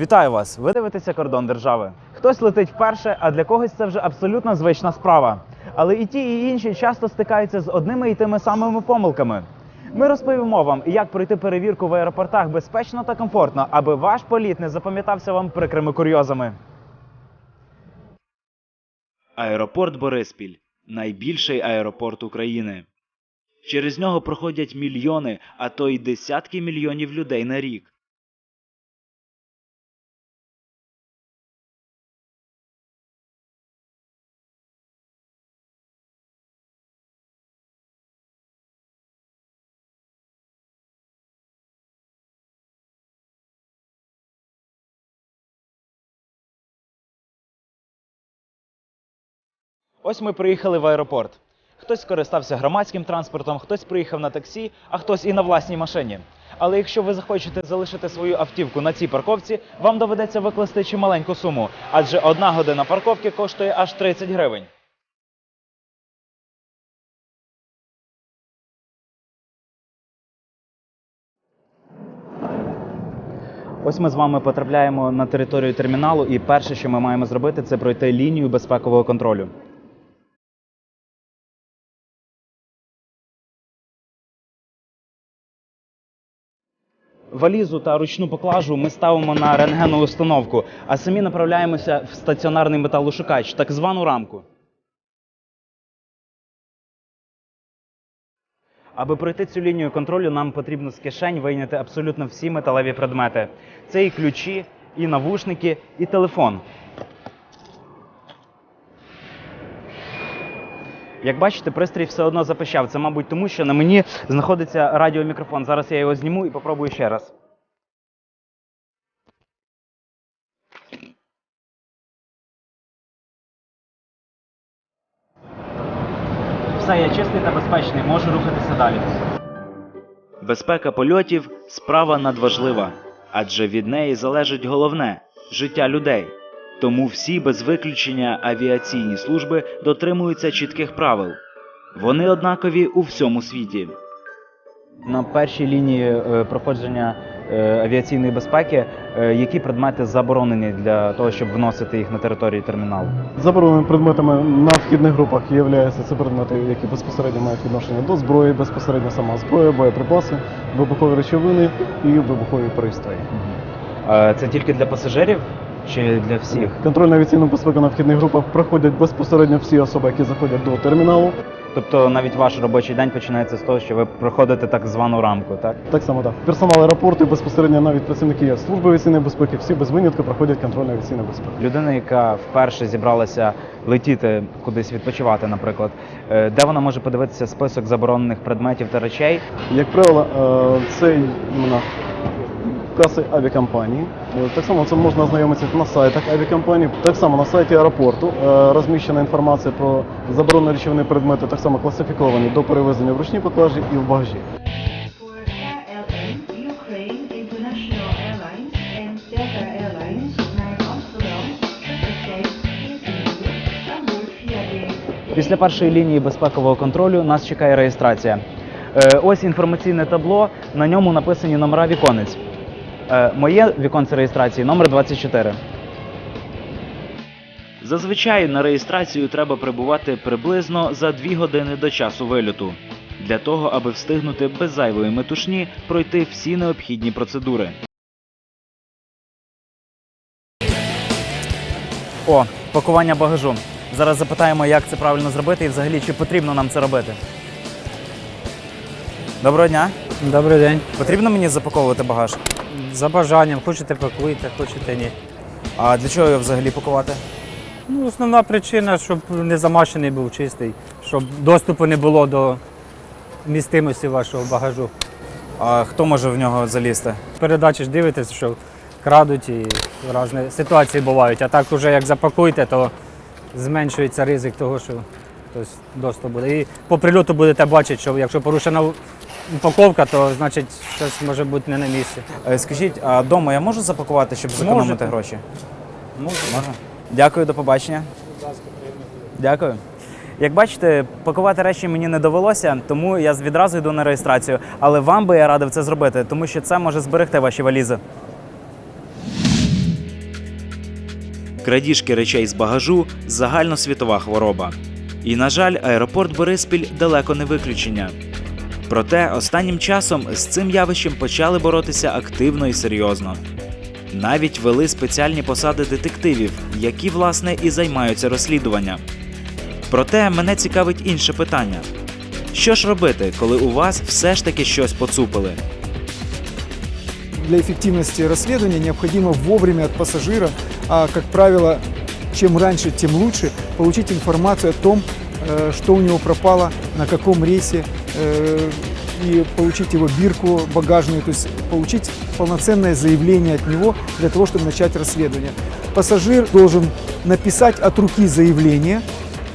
Вітаю вас! Ви дивитеся кордон держави. Хтось летить вперше, а для когось це вже абсолютно звична справа. Але і ті, і інші часто стикаються з одними і тими самими помилками. Ми розповімо вам, як пройти перевірку в аеропортах безпечно та комфортно, аби ваш політ не запам'ятався вам прикрими курйозами. Аеропорт Бориспіль найбільший аеропорт України. Через нього проходять мільйони, а то й десятки мільйонів людей на рік. Ось ми приїхали в аеропорт. Хтось скористався громадським транспортом, хтось приїхав на таксі, а хтось і на власній машині. Але якщо ви захочете залишити свою автівку на цій парковці, вам доведеться викласти чималеньку суму, адже одна година парковки коштує аж 30 гривень. Ось ми з вами потрапляємо на територію терміналу, і перше, що ми маємо зробити, це пройти лінію безпекового контролю. Валізу та ручну поклажу ми ставимо на рентгенову установку, а самі направляємося в стаціонарний металошукач, так звану рамку. Аби пройти цю лінію контролю, нам потрібно з кишень вийняти абсолютно всі металеві предмети. Це і ключі, і навушники, і телефон. Як бачите, пристрій все одно запищав. Це, мабуть, тому що на мені знаходиться радіомікрофон. Зараз я його зніму і попробую ще раз. Все, я чистий та безпечний, можу рухатися далі. Безпека польотів справа надважлива, адже від неї залежить головне життя людей. Тому всі без виключення авіаційні служби дотримуються чітких правил. Вони однакові у всьому світі. На першій лінії е, проходження е, авіаційної безпеки, е, які предмети заборонені для того, щоб вносити їх на територію терміналу? Забороненими предметами на вхідних групах є це предмети, які безпосередньо мають відношення до зброї, безпосередньо сама зброя, боєприпаси, вибухові речовини і вибухові пристрої. Це тільки для пасажирів чи для всіх? Контрольну авіаційну безпеку на вхідних групах проходять безпосередньо всі особи, які заходять до терміналу. Тобто навіть ваш робочий день починається з того, що ви проходите так звану рамку, так? Так само так. Персонал аеропорту безпосередньо навіть працівники служби авіаційної безпеки, всі без винятку проходять контрольну авіаційну безпеку. Людина, яка вперше зібралася летіти кудись відпочивати, наприклад, е, де вона може подивитися список заборонених предметів та речей? Як правило, е, це іменно каси авіакомпанії. Е, Так само це можна ознайомитися на сайтах авіакомпанії. Так само на сайті аеропорту е, розміщена інформація про заборонені речовини предмети, так само класифіковані до перевезення в ручній поклажі і в багажі. Після першої лінії безпекового контролю нас чекає реєстрація. Е, Ось інформаційне табло, на ньому написані номера віконець. Е, Моє віконце реєстрації номер 24. Зазвичай на реєстрацію треба прибувати приблизно за 2 години до часу вильоту, для того, аби встигнути без зайвої метушні пройти всі необхідні процедури. О, пакування багажу. Зараз запитаємо, як це правильно зробити і взагалі чи потрібно нам це робити. Доброго дня. Добрий день. Потрібно мені запаковувати багаж? За бажанням, хочете пакуйте, хочете ні. А для чого його взагалі пакувати? Ну, основна причина, щоб не замащений був чистий, щоб доступу не було до містимості вашого багажу. А хто може в нього залізти? Передачі ж дивитесь, що крадуть і різні ситуації бувають. А так уже як запакуєте, то зменшується ризик того, що хтось доступ буде. І по прильоту будете бачити, що якщо порушена упаковка, то значить щось може бути не на місці. Е, Скажіть, а вдома я можу запакувати, щоб зекономити Можете. гроші? Можна. Можна. Дякую, до побачення. Дякую. Як бачите, пакувати речі мені не довелося, тому я відразу йду на реєстрацію. Але вам би я радив це зробити, тому що це може зберегти ваші валізи. Крадіжки речей з багажу загальносвітова хвороба. І, на жаль, аеропорт Бориспіль далеко не виключення. Проте останнім часом з цим явищем почали боротися активно і серйозно. Навіть вели спеціальні посади детективів, які власне і займаються розслідуванням. Проте мене цікавить інше питання: що ж робити, коли у вас все ж таки щось поцупили? Для эффективности расследования необходимо вовремя от пассажира, а как правило, чем раньше, тем лучше, получить информацию о том, э, что у него пропало, на каком рейсе, э, и получить его бирку багажную, то есть получить полноценное заявление от него для того, чтобы начать расследование. Пассажир должен написать от руки заявление,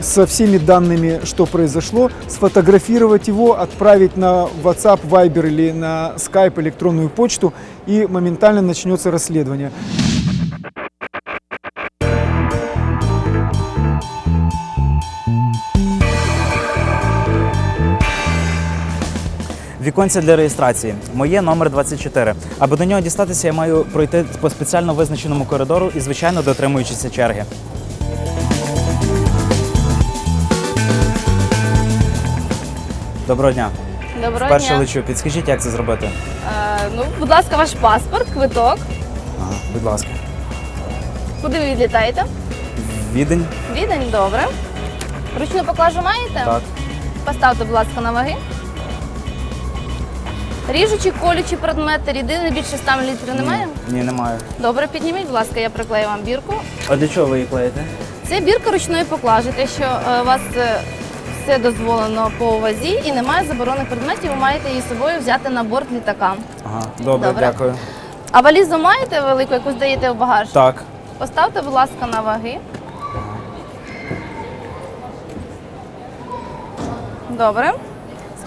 со всеми данными, что произошло, сфотографировать его, отправить на WhatsApp, Viber или на Skype электронную почту, и моментально начнется расследование. Віконце для реєстрації. Моє номер 24. Аби до нього дістатися, я маю пройти по спеціально визначеному коридору і, звичайно, дотримуючися черги. Доброго дня. Доброго Вперше дня. лечу. Підскажіть, як це зробити? Е, ну, будь ласка, ваш паспорт, квиток. Ага, будь ласка. Куди ви відлітаєте? Відень. Відень, добре. Ручну поклажу маєте? Так. Поставте, будь ласка, на ваги. Ріжучі, колючі предмети, рідини більше 100 мл немає? Ні, немає. Добре, підніміть, будь ласка, я приклею вам бірку. А для чого ви її клеїте? Це бірка ручної поклажі, те, що е, у вас е, все дозволено по вазі і немає заборонених предметів, ви маєте її з собою взяти на борт літака. Ага, добре, Добре. дякую. А валізу маєте велику, яку здаєте в багаж? Так. Поставте, будь ласка, на ваги. Добре.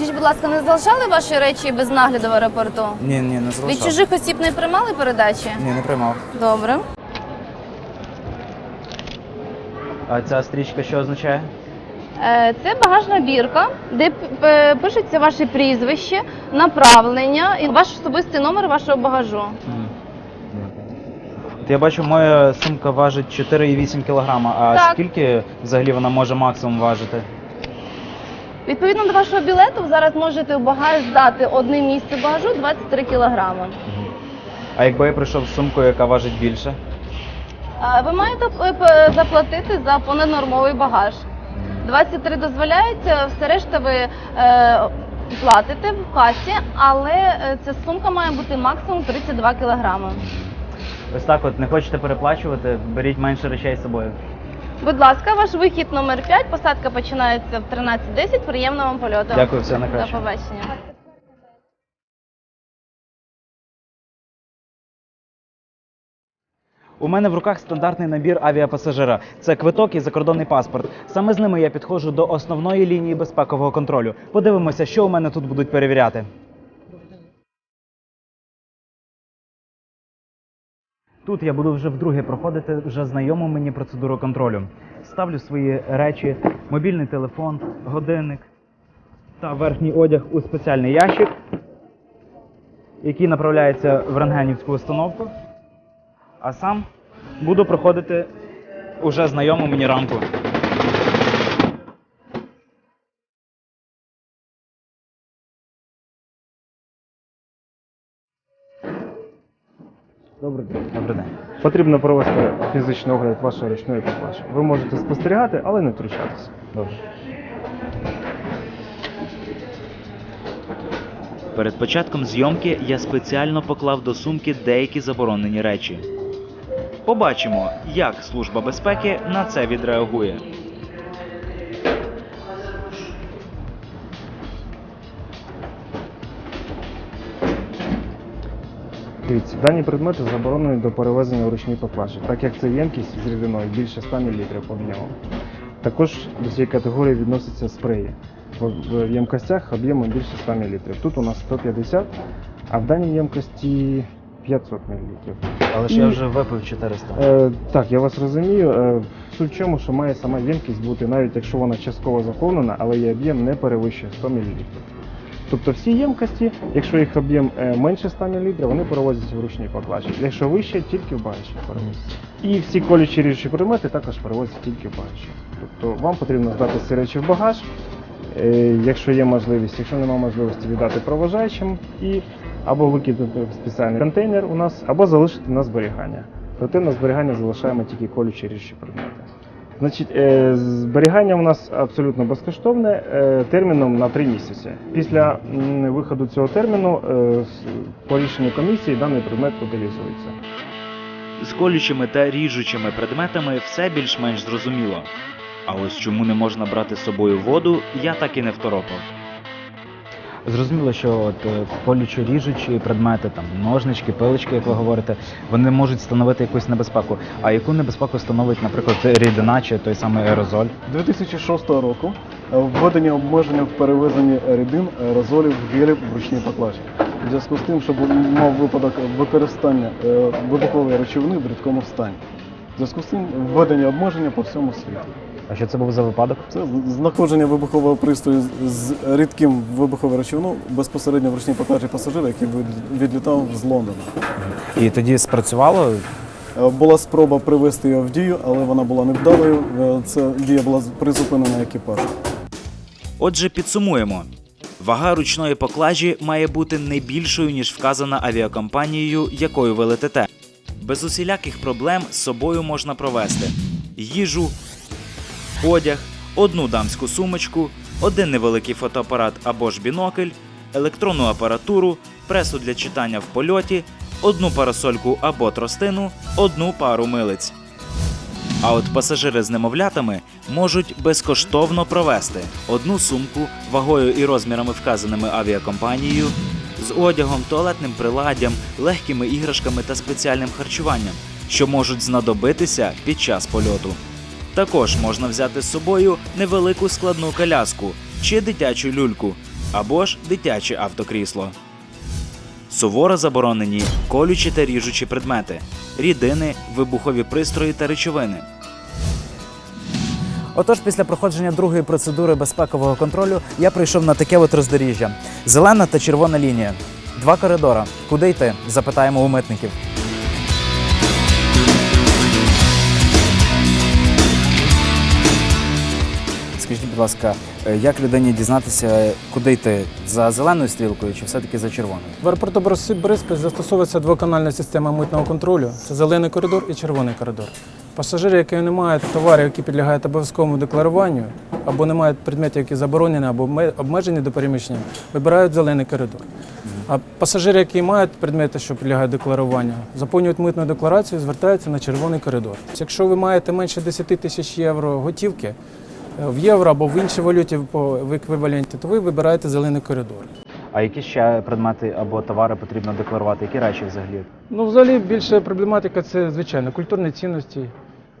Скажіть, будь ласка, не залишали ваші речі без нагляду в аеропорту? Ні, ні, не Від чужих осіб не приймали передачі? Ні, не приймав. Добре. А ця стрічка що означає? Е, Це багажна бірка, де п- п- пишеться ваше прізвище, направлення і ваш особистий номер вашого багажу. От Я бачу, моя сумка важить 4,8 кг. А Так. скільки взагалі вона може максимум важити? Відповідно до вашого білету, ви зараз можете в багаж здати одне місце багажу 23 кілограми. А якби я прийшов з сумкою, яка важить більше? А, Ви маєте е, заплатити за понаднормовий багаж. 23 дозволяється, все решта ви е, платите в касі, але е, ця сумка має бути максимум 32 кілограми. Ось так от, не хочете переплачувати, беріть менше речей з собою. Будь ласка, ваш вихід номер 5, посадка починається в 13.10. Приємного вам польоту. Дякую, все До побачення. У мене в руках стандартний набір авіапасажира. Це квиток і закордонний паспорт. Саме з ними я підходжу до основної лінії безпекового контролю. Подивимося, що у мене тут будуть перевіряти. Тут я буду вже вдруге проходити вже знайому мені процедуру контролю. Ставлю свої речі, мобільний телефон, годинник та верхній одяг у спеціальний ящик, який направляється в рентгенівську установку. А сам буду проходити уже знайому мені рамку. Добрий день. Добрий день. Потрібно провести фізичний огляд вашої ручної поклажі. Ви можете спостерігати, але не втручатися. Добре. Перед початком зйомки я спеціально поклав до сумки деякі заборонені речі. Побачимо, як Служба безпеки на це відреагує. Дивіться, дані предмети заборонені до перевезення в ручній поклажі, так як це ємкість з рідиною більше 100 мл об'ємом. Також до цієї категорії відносяться спреї. В ємкостях об'ємом більше 100 мл. Тут у нас 150, а в даній ємкості 500 мл. Але ж я вже випив 400. Е, так, я вас розумію. Е, суть в чому, що має сама ємкість бути, навіть якщо вона частково заповнена, але її об'єм не перевищує 100 мл. Тобто всі ємкості, якщо їх об'єм е, менше 100 мл, вони перевозяться в ручній поклажі. Якщо вище, тільки в багажі перевозяться. І всі колючі ріжучі предмети також перевозяться тільки в багажі. Тобто вам потрібно здати ці речі в багаж, е, якщо є можливість, якщо немає можливості віддати проважаючим і або викинути в спеціальний контейнер у нас, або залишити на зберігання. Проте на зберігання залишаємо тільки колючі ріжучі предмети. Значить, е, зберігання у нас абсолютно безкоштовне е, терміном на 3 місяці. Після виходу цього терміну е, по рішенню комісії даний предмет утилізується. З колючими та ріжучими предметами все більш-менш зрозуміло. А ось чому не можна брати з собою воду, я так і не второпав. Зрозуміло, що от е, колючі ріжучі предмети, там ножнички, пилочки, як ви говорите, вони можуть становити якусь небезпеку. А яку небезпеку становить, наприклад, рідина чи той самий аерозоль? 2006 року е, введення обмеження в перевезенні рідин, аерозолів, гелів в ручній поклажі. У зв'язку з тим, щоб мав випадок використання е, вибухової речовини в рідкому стані. В зв'язку з цим введення обмеження по всьому світу. А що це був за випадок? Це знаходження вибухового пристрою з- рідким вибуховою речовиною безпосередньо в ручній поклажі пасажира, який відлітав з Лондона. І тоді спрацювало. Е, Була спроба привести його в дію, але вона була невдалою. Е, Ця дія була призупинена екіпажем. Отже, підсумуємо. Вага ручної поклажі має бути не більшою, ніж вказана авіакомпанією, якою ви летите. Без усіляких проблем з собою можна провести їжу, одяг, одну дамську сумочку, один невеликий фотоапарат або ж бінокль, електронну апаратуру, пресу для читання в польоті, одну парасольку або тростину, одну пару милиць. А от пасажири з немовлятами можуть безкоштовно провести одну сумку вагою і розмірами вказаними авіакомпанією, з одягом, туалетним приладдям, легкими іграшками та спеціальним харчуванням, що можуть знадобитися під час польоту. Також можна взяти з собою невелику складну коляску чи дитячу люльку, або ж дитяче автокрісло. Суворо заборонені колючі та ріжучі предмети, рідини, вибухові пристрої та речовини. Отож, після проходження другої процедури безпекового контролю я прийшов на таке от роздоріжжя: зелена та червона лінія. Два коридора. Куди йти? Запитаємо у митників. Скажіть, будь ласка, е, як людині дізнатися, куди йти? За зеленою стрілкою чи все-таки за червоною? В аеропорту Бориспіль застосовується двоканальна система митного контролю. Це зелений коридор і червоний коридор. Пасажири, які не мають товарів, які підлягають обов'язковому декларуванню, або не мають предметів, які заборонені або обмежені до переміщення, вибирають зелений коридор. А пасажири, які мають предмети, що підлягають декларуванню, заповнюють митну декларацію, і звертаються на червоний коридор. Якщо ви маєте менше 10 тисяч євро готівки в євро або в іншій валюті в еквіваленті, то ви вибираєте зелений коридор. А які ще предмети або товари потрібно декларувати? Які речі взагалі? Ну, взагалі більше проблематика це звичайно культурні цінності.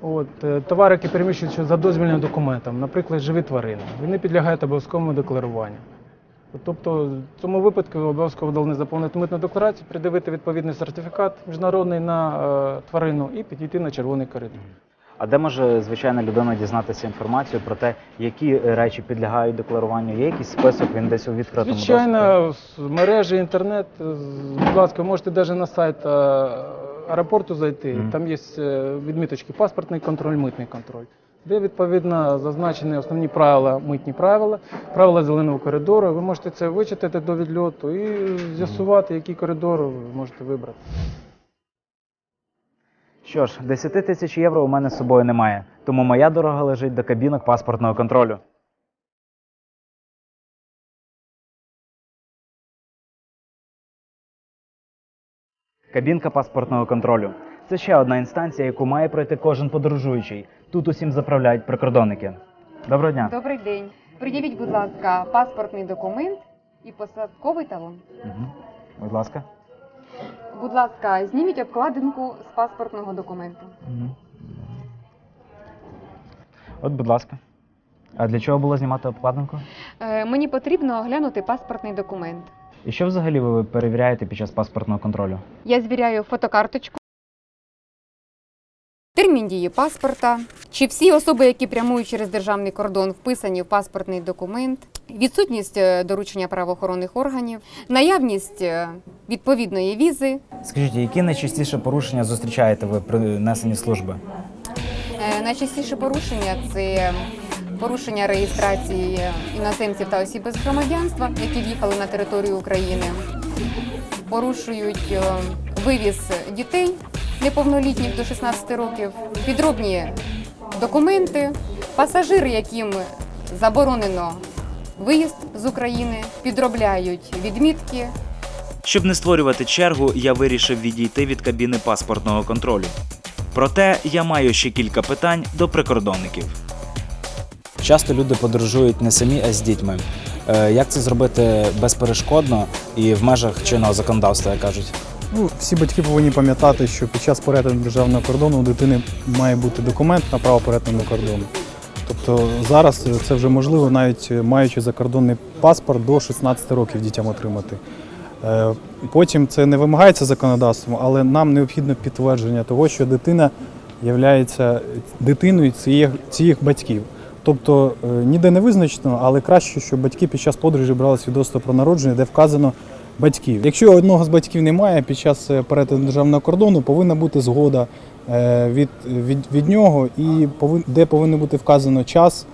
От, е, товари, які переміщуються за дозвільним документом, наприклад, живі тварини, вони підлягають обов'язковому декларуванню. Тобто, в цьому випадку ви обов'язково повинні заповнити митну декларацію, придивити відповідний сертифікат міжнародний на е, тварину і підійти на червоний коридор. А де може звичайна людина дізнатися інформацію про те, які речі підлягають декларуванню? Є якийсь список, він десь у відкритому доступі? Звичайно, з мережі, інтернет, будь ласка, можете навіть на сайт е, аеропорту зайти. Мгм. Там є е, відміточки паспортний контроль, митний контроль. Де відповідно зазначені основні правила, митні правила, правила зеленого коридору. Ви можете це вичитати до відльоту і з'ясувати, який коридор ви можете вибрати. Що ж, 10 тисяч євро у мене з собою немає, тому моя дорога лежить до кабінок паспортного контролю. Кабінка паспортного контролю. Це ще одна інстанція, яку має пройти кожен подорожуючий. Тут усім заправляють прикордонники. Доброго дня. Добрий день. Пред'явіть, будь ласка, паспортний документ і посадковий талон. Угу. Будь ласка. Будь ласка, зніміть обкладинку з паспортного документу. От, будь ласка. А для чого було знімати обкладинку? Е, мені потрібно оглянути паспортний документ. І що взагалі ви перевіряєте під час паспортного контролю? Я звіряю фотокарточку. Термін дії паспорта, чи всі особи, які прямують через державний кордон, вписані в паспортний документ, відсутність е, доручення правоохоронних органів, наявність е, відповідної візи, Скажіть, які найчастіше порушення зустрічаєте ви при несенні служби? Е, Найчастіше порушення це порушення реєстрації іноземців та осіб без громадянства, які в'їхали на територію України, порушують вивіз дітей неповнолітніх до 16 років, підробні документи, пасажири, яким заборонено виїзд з України, підробляють відмітки, Щоб не створювати чергу, я вирішив відійти від кабіни паспортного контролю. Проте я маю ще кілька питань до прикордонників. Часто люди подорожують не самі, а з дітьми. Е, Як це зробити безперешкодно і в межах чинного законодавства, як кажуть? Ну, всі батьки повинні пам'ятати, що під час перетину державного кордону у дитини має бути документ на право перетину кордону. Тобто зараз це вже можливо, навіть маючи закордонний паспорт до 16 років дітям отримати. Е, Потім це не вимагається законодавством, але нам необхідно підтвердження того, що дитина є дитиною цих, цих батьків. Тобто е, ніде не визначено, але краще, щоб батьки під час подорожі брали свідоцтво про народження, де вказано батьків. Якщо одного з батьків немає під час е, перетину державного кордону, повинна бути згода е, від, від, від нього, і повин, де повинно бути вказано час,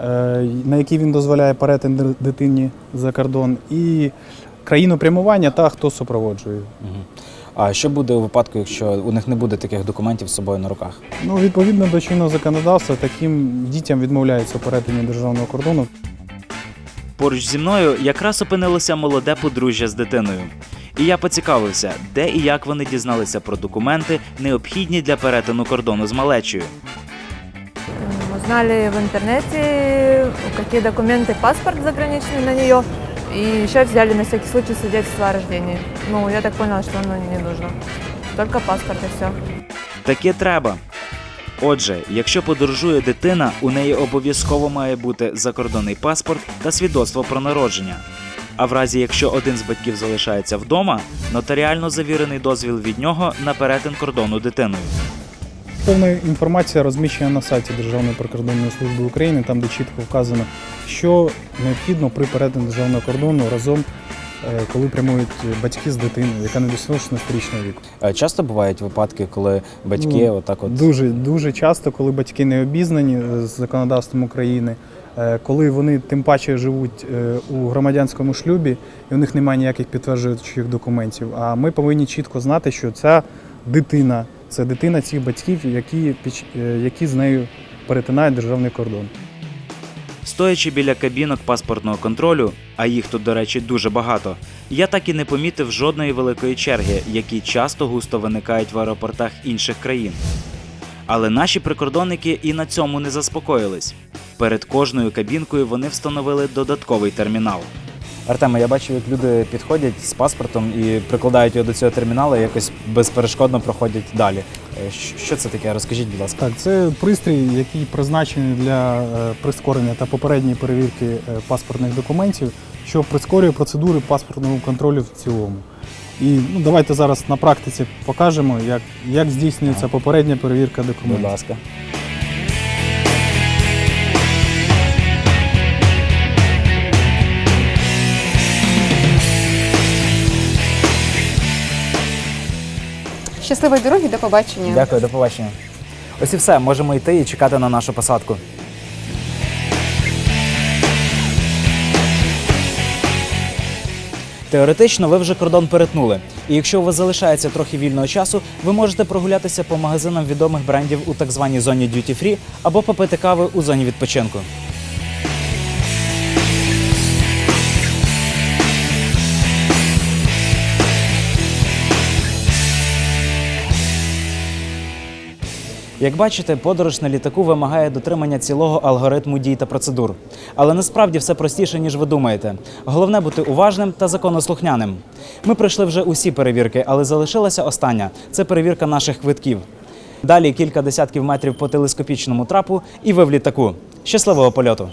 е, на який він дозволяє перетин дитині за кордон, і країну прямування та хто супроводжує. А що буде у випадку, якщо у них не буде таких документів з собою на руках? Ну, відповідно до чинного законодавства, таким дітям відмовляється у перетині державного кордону. Поруч зі мною якраз опинилося молоде подружжя з дитиною. І я поцікавився, де і як вони дізналися про документи, необхідні для перетину кордону з малечею. Узнали в интернете, какие документы, паспорт заграничный на нее. И еще взяли на всякий случай свидетельство о рождении. Ну, я так поняла, что оно не нужно. Только паспорт и все. Таке треба. Отже, якщо подорожує дитина, у неї обов'язково має бути закордонний паспорт та свідоцтво про народження. А в разі, якщо один з батьків залишається вдома, нотаріально завірений дозвіл від нього на перетин кордону дитиною. Повна інформація розміщена на сайті Державної прикордонної служби України, там де чітко вказано, що необхідно при перетині державного кордону разом, коли прямують батьки з дитиною, яка не досягла 16-річного віку. Е, Часто бувають випадки, коли батьки Ну, отак от Дуже дуже часто, коли батьки не обізнані е, з законодавством України, е, коли вони тим паче живуть е, у громадянському шлюбі, і у них немає ніяких підтверджуючих документів. А ми повинні чітко знати, що ця дитина це дитина цих батьків, які, е, які з нею перетинають державний кордон. Стоячи біля кабінок паспортного контролю, а їх тут, до речі, дуже багато, я так і не помітив жодної великої черги, які часто густо виникають в аеропортах інших країн. Але наші прикордонники і на цьому не заспокоїлись. Перед кожною кабінкою вони встановили додатковий термінал. Артеме, я бачив, як люди підходять з паспортом і прикладають його до цього терміналу, і якось безперешкодно проходять далі. Е, Що це таке? Розкажіть, будь ласка. Так, це пристрій, який призначений для е, прискорення та попередньої перевірки е, паспортних документів, що прискорює процедури паспортного контролю в цілому. І ну, давайте зараз на практиці покажемо, як, як здійснюється попередня перевірка документів. Будь ласка. Щасливої дороги, до побачення. Дякую, до побачення. Ось і все. Можемо йти і чекати на нашу посадку. Теоретично ви вже кордон перетнули, і якщо у вас залишається трохи вільного часу, ви можете прогулятися по магазинам відомих брендів у так званій зоні Duty Free або попити кави у зоні відпочинку. Як бачите, подорож на літаку вимагає дотримання цілого алгоритму дій та процедур. Але насправді все простіше, ніж ви думаєте. Головне бути уважним та законослухняним. Ми пройшли вже усі перевірки, але залишилася остання це перевірка наших квитків. Далі кілька десятків метрів по телескопічному трапу, і ви в літаку. Щасливого польоту!